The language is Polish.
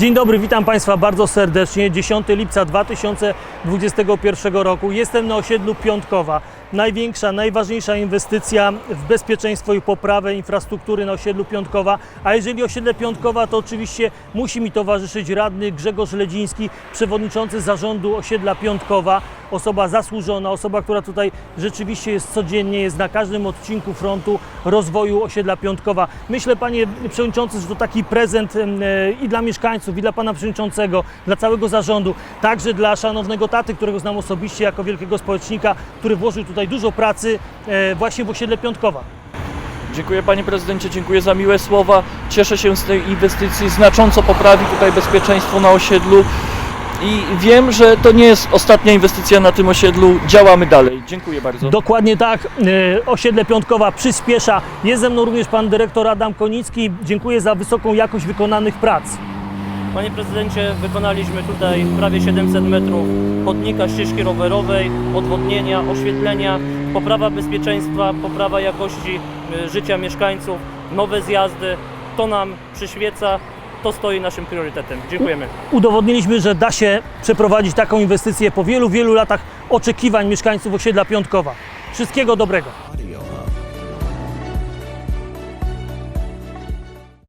Dzień dobry, witam Państwa bardzo serdecznie. 10 lipca 2021 roku. Jestem na osiedlu Piątkowa. Największa, najważniejsza inwestycja w bezpieczeństwo i poprawę infrastruktury na osiedlu Piątkowa. A jeżeli osiedle Piątkowa, to oczywiście musi mi towarzyszyć radny Grzegorz Ledziński, przewodniczący zarządu osiedla Piątkowa. Osoba zasłużona, osoba, która tutaj rzeczywiście jest codziennie, jest na każdym odcinku frontu rozwoju osiedla Piątkowa. Myślę, panie przewodniczący, że to taki prezent e, i dla mieszkańców, i dla pana przewodniczącego, dla całego zarządu, także dla szanownego taty, którego znam osobiście jako wielkiego społecznika, który włożył tutaj dużo pracy e, właśnie w osiedle Piątkowa. Dziękuję panie prezydencie, dziękuję za miłe słowa. Cieszę się z tej inwestycji, znacząco poprawi tutaj bezpieczeństwo na osiedlu i wiem, że to nie jest ostatnia inwestycja na tym osiedlu. Działamy dalej. Dziękuję bardzo. Dokładnie tak. e, Osiedle Piątkowa przyspiesza. Jest ze mną również pan dyrektor Adam Konicki. Dziękuję za wysoką jakość wykonanych prac. Panie prezydencie, wykonaliśmy tutaj prawie 700 metrów chodnika, ścieżki rowerowej, odwodnienia, oświetlenia, poprawa bezpieczeństwa, poprawa jakości y, życia mieszkańców, nowe zjazdy. To nam przyświeca, to stoi naszym priorytetem. Dziękujemy. Udowodniliśmy, że da się przeprowadzić taką inwestycję po wielu, wielu latach oczekiwań mieszkańców osiedla Piątkowa. Wszystkiego dobrego.